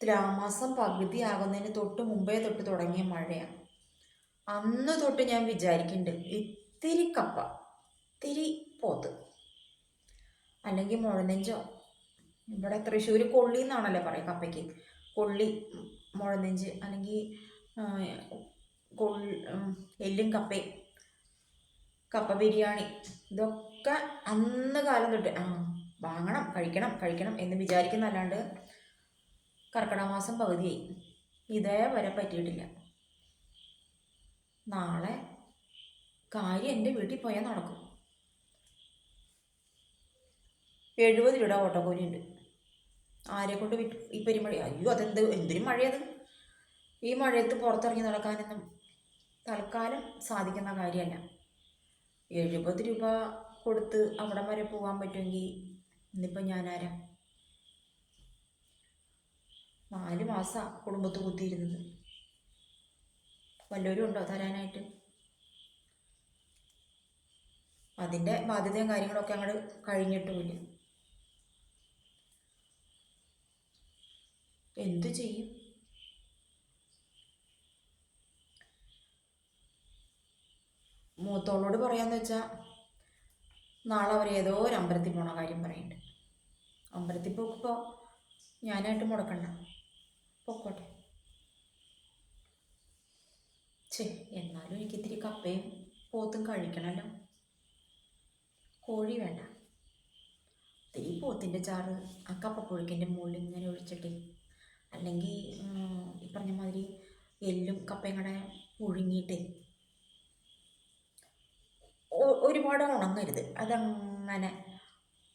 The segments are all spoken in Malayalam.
തുലാമാസം പകുതി ആകുന്നതിന് തൊട്ട് മുമ്പേ തൊട്ട് തുടങ്ങിയ മഴയാണ്. അന്ന് തൊട്ട് ഞാൻ വിചാരിക്കുന്നുണ്ട് ഇത്തിരി കപ്പ ഇത്തിരി പോത്ത് അല്ലെങ്കിൽ മുഴനെഞ്ചോ. ഇവിടെ തൃശ്ശൂർ കൊള്ളി എന്നാണല്ലോ പറയുക കപ്പയ്ക്ക്. കൊള്ളി മുഴനെഞ്ച് അല്ലെങ്കിൽ എല്ലും കപ്പയും കപ്പ ബിരിയാണി ഇതൊക്കെ അന്ന് കാലം തൊട്ട് ആ വാങ്ങണം കഴിക്കണം കഴിക്കണം എന്ന് വിചാരിക്കുന്നല്ലാണ്ട് കർക്കിടക മാസം പകുതിയായി. ഇതേവരെ പറ്റിയിട്ടില്ല. നാളെ കാര്യം എന്റെ വീട്ടിൽ പോയാൽ നടക്കും. എഴുപത് രൂപ ഓട്ടോക്കൂലിയുണ്ട് ആരെ കൊണ്ട് ഈ പെരുമഴ. അയ്യോ അതെന്ത് എന്തൊരു മഴയത്? ഈ മഴയത്ത് പുറത്തിറങ്ങി നടക്കാനൊന്നും തൽക്കാലം സാധിക്കുന്ന കാര്യമല്ല. എഴുപത് രൂപ കൊടുത്ത് അവിടം വരെ പോകാൻ പറ്റുമെങ്കിൽ ഇന്നിപ്പോൾ ഞാനാരാ? നാല് മാസമാണ് കുടുംബത്ത് കുത്തിയിരുന്നത്. വല്ലവരും ഉണ്ടോ തരാനായിട്ട്? അതിന്റെ ബാധ്യതയും കാര്യങ്ങളൊക്കെ അങ്ങോട്ട് കഴിഞ്ഞിട്ടുമില്ല എന്തു ചെയ്യും? മൂത്തോളോട് പറയാന്ന് വെച്ചാൽ നാളെ അവർ ഏതോ ഒരു അമ്പലത്തിൽ പോണ കാര്യം പറയുന്നുണ്ട് അമ്പലത്തിൽ പോക്കുമ്പോൾ ഞാനായിട്ട് മുടക്കണ്ട. പൊക്കോട്ടെ. ഛേ എന്നാലും എനിക്ക് ഇത്തിരി കപ്പയും പോത്തും കഴിക്കണമല്ലോ കോഴി വേണ്ട. ഈ പോത്തിന്റെ ചാറ് ആ കപ്പപ്പുഴുക്കിന്റെ മുകളിൽ ഇങ്ങനെ ഒഴിച്ചിട്ട് അല്ലെങ്കിൽ ഈ പറഞ്ഞ മാതിരി എല്ലും കപ്പയും കൂടെ പുഴുങ്ങിയിട്ട് ഒരുപാട് ഉണങ്ങരുത്. അതങ്ങനെ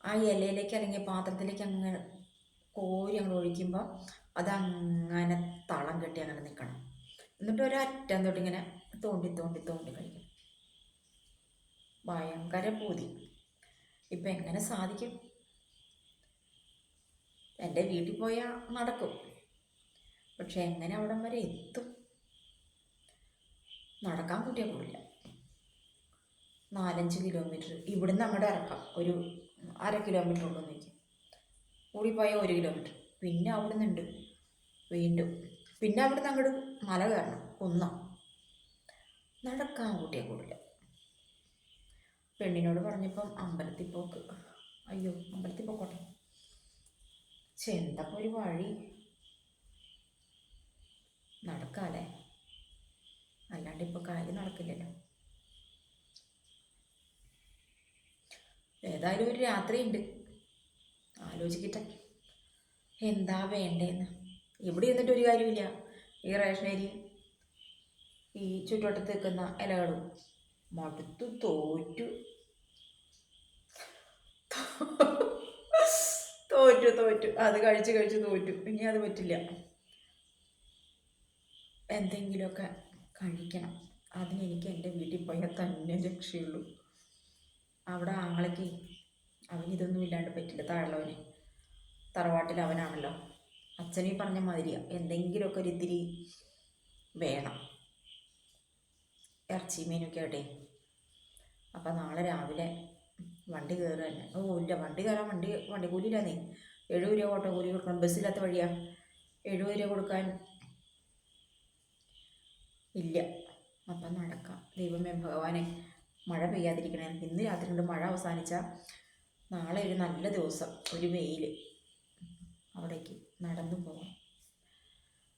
ആ ഇലയിലേക്ക് അല്ലെങ്കിൽ പാത്രത്തിലേക്ക് അങ്ങനെ കോരി അങ്ങനെ ഒഴിക്കുമ്പോൾ അതങ്ങനെ തളം കെട്ടി അങ്ങനെ നിൽക്കണം എന്നിട്ട് ഒരറ്റം തൊട്ട് ഇങ്ങനെ തോണ്ടി തോണ്ടി തോണ്ടി കഴിക്കും. ഭയങ്കര പൂതി. ഇപ്പം എങ്ങനെ സാധിക്കും? എന്റെ വീട്ടിൽ പോയാൽ നടക്കും. പക്ഷെ എങ്ങനെ അവിടം വരെ എത്തും? നടക്കാൻ കൂട്ടിയാൽ കൂടില്ല നാലഞ്ച് കിലോമീറ്റർ. ഇവിടുന്ന് അങ്ങോട്ട് ഇറക്കാം. ഒരു അര കിലോമീറ്റർ ഉള്ളൂ നിൽക്കും കൂടിപ്പോയാൽ ഒരു കിലോമീറ്റർ. പിന്നെ അവിടെ നിന്നുണ്ട് വീണ്ടും. പിന്നെ അവിടെ നിന്ന് അങ്ങോട്ട് മല കയറണം കുന്ന. നടക്കാൻ കൂട്ടിയാൽ കൂടില്ല. പെണ്ണിനോട് പറഞ്ഞപ്പം അമ്പലത്തിൽ പോക്ക്. അയ്യോ അമ്പലത്തിൽ പോക്കോട്ടെ. പക്ഷെ ഒരു വഴി? നടക്കാല്ലേ? അല്ലാണ്ട് ഇപ്പോൾ കാര്യം നടക്കില്ലല്ലോ. ഏതായാലും ഒരു രാത്രിയുണ്ട്. ആലോചിക്കട്ടെ. എന്താ വേണ്ടേന്ന്? ഇവിടെ ഇരുന്നിട്ട് ഒരു കാര്യമില്ല ഈ റേഷൻ അരി ഈ ചുറ്റുവട്ടത്ത് നിൽക്കുന്ന ഇലകളും മടുത്തു തോറ്റു. തോറ്റു തോറ്റു. അത് കഴിച്ച് കഴിച്ച് തോറ്റു. ഇനി അത് പറ്റില്ല. എന്തെങ്കിലുമൊക്കെ കഴിക്കണം. അതിനെനിക്ക് എന്റെ വീട്ടിൽ പോയാൽ തന്നെ രക്ഷയുള്ളൂ. അവിടെ ആങ്ങളയ്ക്ക് അവനിതൊന്നും ഇല്ലാണ്ട് പറ്റില്ല താഴെയുള്ളവന് തറവാട്ടിൽ അവനാണല്ലോ അച്ഛനീ പറഞ്ഞ മാതിരിയാ. എന്തെങ്കിലുമൊക്കെ ഒരു ഇത്തിരി വേണം. ഇറച്ചി മീനൊക്കെ ആട്ടെ അപ്പം നാളെ രാവിലെ വണ്ടി കയറുക തന്നെ. ഓ ഇല്ല വണ്ടി കയറാൻ വണ്ടി വണ്ടി കൂലിയില്ലാന്നേ. എഴുപത് രൂപ ഓട്ടോ കൂലി കൊടുക്കണം. ബസ്സില്ലാത്ത വഴിയാ. എഴുപത് രൂപ കൊടുക്കാൻ ഇല്ല. അപ്പം നടക്കാം. ദൈവമേ ഭഗവാനെ മഴ പെയ്യാതിരിക്കണേ. ഇന്ന് രാത്രി കൊണ്ട് മഴ അവസാനിച്ചാൽ നാളെ ഒരു നല്ല ദിവസം ഒരു വെയിൽ അവിടേക്ക് നടന്നു പോകും.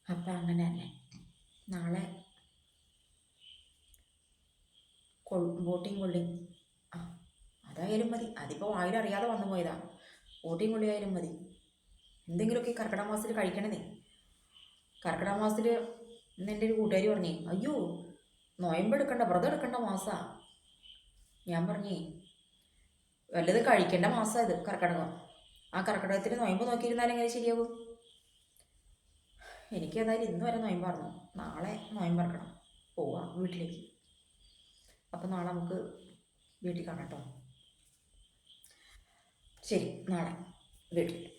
അപ്പം അങ്ങനെ തന്നെ. നാളെ കൊൾ ബോട്ടിങ് കൊള്ളി. ആ അതായാലും മതി. അതിപ്പോൾ വായിലറിയാതെ വന്നു പോയതാ. ബോട്ടിങ് കൊള്ളിയായാലും മതി. എന്തെങ്കിലുമൊക്കെ കർക്കിടക മാസത്തിൽ കഴിക്കണതേ കർക്കിടക മാസത്തിൽ എന്റെ ഒരു കൂട്ടുകാരി പറഞ്ഞേ അയ്യോ നോയമ്പെടുക്കണ്ട വ്രതം എടുക്കേണ്ട മാസാ. ഞാൻ പറഞ്ഞേ വല്ലത് കഴിക്കേണ്ട മാസമാണ് ഇത് കർക്കിടകം. ആ കർക്കിടകത്തിൽ നോയമ്പ് നോക്കിയിരുന്നാൽ എങ്ങനെ ശരിയാകും എനിക്ക് ഏതായാലും ഇന്ന് വരെ നോയമ്പായിരുന്നു നാളെ നോയമ്പറക്കണം പോവാം വീട്ടിലേക്ക്. അപ്പം നാളെ നമുക്ക് വീട്ടിൽ കാണാം കേട്ടോ. ശരി നാളെ വീട്ടിൽ.